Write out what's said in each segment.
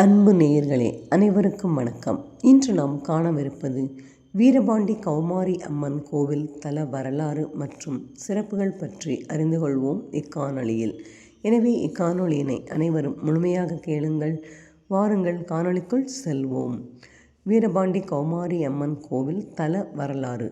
அன்பு நேயர்களே அனைவருக்கும் வணக்கம். இன்று நாம் காணவிருப்பது வீரபாண்டி கௌமாரி அம்மன் கோவில் தல வரலாறு மற்றும் சிறப்புகள் பற்றி அறிந்து கொள்வோம் இக்காணொளியில். எனவே இக்காணொளியினை அனைவரும் முழுமையாக கேளுங்கள் வாருங்கள் காணொளிக்குள் செல்வோம். வீரபாண்டி கௌமாரி அம்மன் கோவில் தல வரலாறு.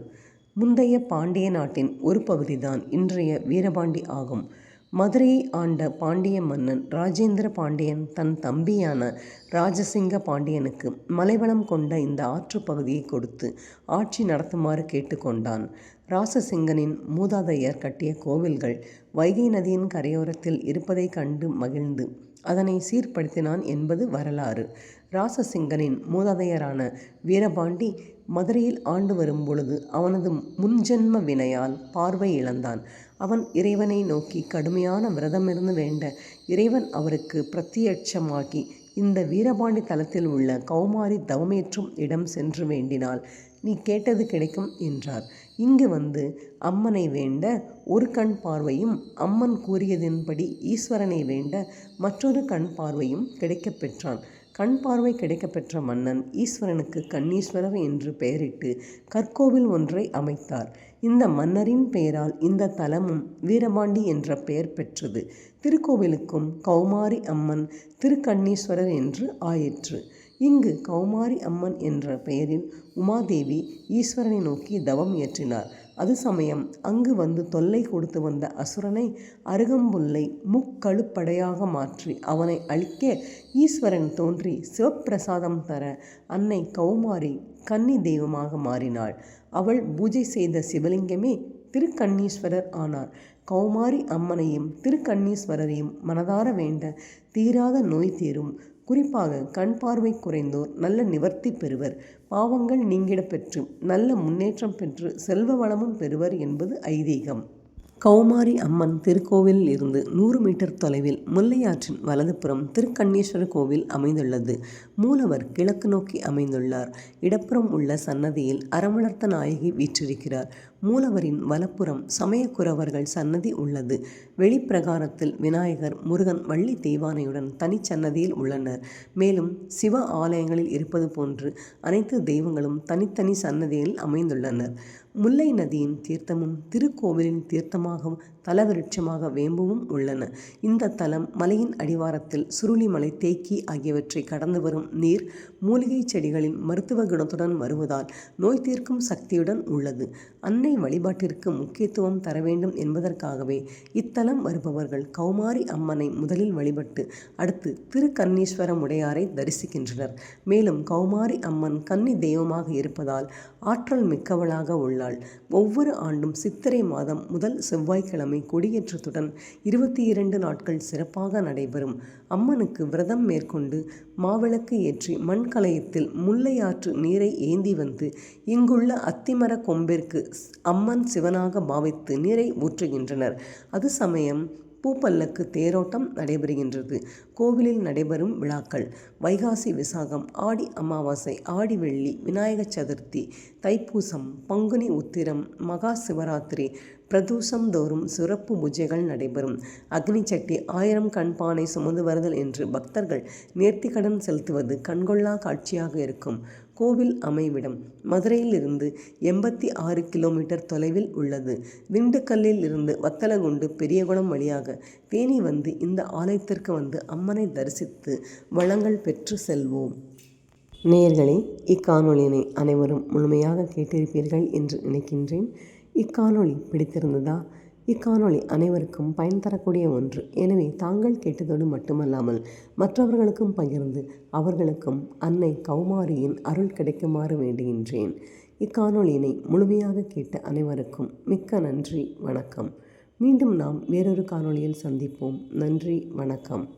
முந்தைய பாண்டிய நாட்டின் ஒரு பகுதிதான் இன்றைய வீரபாண்டி ஆகும். மதுரையை ஆண்ட பாண்டிய மன்னன் ராஜேந்திர பாண்டியன் தன் தம்பியான ராஜசிங்க பாண்டியனுக்கு மலைவளம் கொண்ட இந்த ஆற்று பகுதியை கொடுத்து ஆட்சி நடத்துமாறு கேட்டுக்கொண்டான். ராசசிங்கனின் மூதாதையர் கட்டிய கோவில்கள் வைகை நதியின் கரையோரத்தில் இருப்பதைக் கண்டு மகிழ்ந்து அதனை சீர்படுத்தினான் என்பது வரலாறு. ராசசிங்கனின் மூதாதையரான வீரபாண்டி மதுரையில் ஆண்டு வரும் பொழுது அவனது முன்ஜென்ம வினையால் பார்வை இழந்தான். அவன் இறைவனை நோக்கி கடுமையான விரதமிருந்து வேண்ட இறைவன் அவருக்கு பிரத்யட்சமாகி இந்த வீரபாண்டி தலத்தில் உள்ள கௌமாரி தவமேற்றும் இடம் சென்று வேண்டினால் நீ கேட்டது கிடைக்கும் என்றார். இங்கு வந்து அம்மனை வேண்ட ஒரு கண் பார்வையும் அம்மன் கூறியதின்படி ஈஸ்வரனை வேண்ட மற்றொரு கண் பார்வையும் கிடைக்கப் பெற்றான். கண் பார்வை கிடைக்கப்பெற்ற மன்னன் ஈஸ்வரனுக்கு கண்ணீஸ்வரர் என்று பெயரிட்டு கற்கோவில் ஒன்றை அமைத்தார். இந்த மன்னரின் பெயரால் இந்த தலமும் வீரபாண்டி என்ற பெயர் பெற்றது. திருக்கோவிலுக்கும் கௌமாரி அம்மன் திருக்கண்ணீஸ்வரர் என்று ஆயிற்று. இங்கு கௌமாரி அம்மன் என்ற பெயரில் உமாதேவி ஈஸ்வரனை நோக்கி தவம் இயற்றினார். அது சமயம் அங்கு வந்து தொல்லை கொடுத்து வந்த அசுரனை அருகம்புல்லை முக்கழுப்படையாக மாற்றி அவனை அழிக்க ஈஸ்வரன் தோன்றி சிவப்பிரசாதம் தர அன்னை கௌமாரி கன்னி தெய்வமாக மாறினாள். அவள் பூஜை செய்த சிவலிங்கமே திருக்கண்ணீஸ்வரர் ஆனார். கௌமாரி அம்மனையும் திருக்கண்ணீஸ்வரரையும் மனதார வேண்ட தீராத நோய் தீரும். குறிப்பாக கண் பார்வை குறைந்தோர் நல்ல நிவர்த்தி பெறுவர். பாவங்கள் நீங்கிடப் பெற்று நல்ல முன்னேற்றம் பெற்று செல்வ வளமும் பெறுவர் என்பது ஐதீகம். கௌமாரி அம்மன் திருக்கோவிலில் இருந்து நூறு மீட்டர் தொலைவில் முல்லையாற்றின் வலதுபுறம் திருக்கண்ணீஸ்வரர் கோவில் அமைந்துள்ளது. மூலவர் கிழக்கு நோக்கி அமைந்துள்ளார். இடப்புறம் உள்ள சன்னதியில் அறமலர்த்த நாயகி வீற்றிருக்கிறார். மூலவரின் வலப்புறம் சமயக்குறவர்கள் சன்னதி உள்ளது. வெளிப்பிரகாரத்தில் விநாயகர் முருகன் வள்ளி தெய்வானையுடன் தனிச்சன்னதியில் உள்ளனர். மேலும் சிவ ஆலயங்களில் இருப்பது போன்று அனைத்து தெய்வங்களும் தனித்தனி சன்னதியில் அமைந்துள்ளனர். முல்லை நதியின் தீர்த்தமும் திருக்கோவிலின் தீர்த்தமாகவும் தலவிருட்சமாக வேம்புவும் உள்ளன. இந்த தலம் மலையின் அடிவாரத்தில் சுருளிமலை தேக்கி ஆகியவற்றை கடந்து வரும் நீர் மூலிகை செடிகளின் மருத்துவ குணத்துடன் வருவதால் நோய் தீர்க்கும் சக்தியுடன் உள்ளது. அன்னை வழிபாட்டிற்கு முக்கியத்துவம் தர வேண்டும் என்பதற்காகவே இத்தலம் வருபவர்கள் கௌமாரி அம்மனை முதலில் வழிபட்டு அடுத்து திருக்கண்ணீஸ்வர உடையாரை தரிசிக்கின்றனர். மேலும் கௌமாரி அம்மன் கன்னி தெய்வமாக இருப்பதால் ஆற்றல் மிக்கவளாக உள்ளாள். ஒவ்வொரு ஆண்டும் சித்திரை மாதம் முதல் செவ்வாய்க்கிழமை கொடியேற்றத்துடன் இருபத்தி இரண்டு நாட்கள் சிறப்பாக நடைபெறும். அம்மனுக்கு விரதம் மேற்கொண்டு மாவிளக்கு ஏற்றி மண்கலயத்தில் முல்லையாற்று நீரை ஏந்தி வந்து இங்குள்ள அத்திமர கொம்பிற்கு அம்மன் சிவனாக பாவித்து நீரை ஊற்றுகின்றனர். அது சமயம் பூப்பல்லக்கு தேரோட்டம் நடைபெறுகின்றது. கோவிலில் நடைபெறும் விழாக்கள். வைகாசி விசாகம் ஆடி அமாவாசை ஆடி வெள்ளி விநாயக சதுர்த்தி தைப்பூசம் பங்குனி உத்திரம் மகா சிவராத்திரி பிரதோஷம் தோறும் சிறப்பு பூஜைகள் நடைபெறும். அக்னி சட்டி ஆயிரம் கண் பானை சுமந்து வருதல் என்று பக்தர்கள் நேர்த்திக்கடன் செலுத்துவது கண்கொள்ளா காட்சியாக இருக்கும். கோவில் அமைவிடம் மதுரையிலிருந்து எண்பத்தி ஆறு கிலோமீட்டர் தொலைவில் உள்ளது. திண்டுக்கல்லில் இருந்து வத்தலகுண்டு பெரியகுளம் வழியாக தேனி வந்து இந்த ஆலயத்திற்கு வந்து அம்மனை தரிசித்து வளங்கள் பெற்று செல்வோம். நேயர்களே இக்காணொலியினை அனைவரும் முழுமையாக கேட்டிருப்பீர்கள் என்று நினைக்கின்றேன். இக்காணொளி பிடித்திருந்ததா? இக்காணொளி அனைவருக்கும் பயன் தரக்கூடிய ஒன்று. எனவே தாங்கள் கேட்டதோடு மட்டுமல்லாமல் மற்றவர்களுக்கும் பகிர்ந்து அவர்களுக்கும் அன்னை கௌமாரியின் அருள் கிடைக்குமாறு வேண்டுகின்றேன். இக்காணொளியினை முழுமையாக கேட்ட அனைவருக்கும் மிக்க நன்றி வணக்கம். மீண்டும் நாம் வேறொரு காணொளியில் சந்திப்போம். நன்றி வணக்கம்.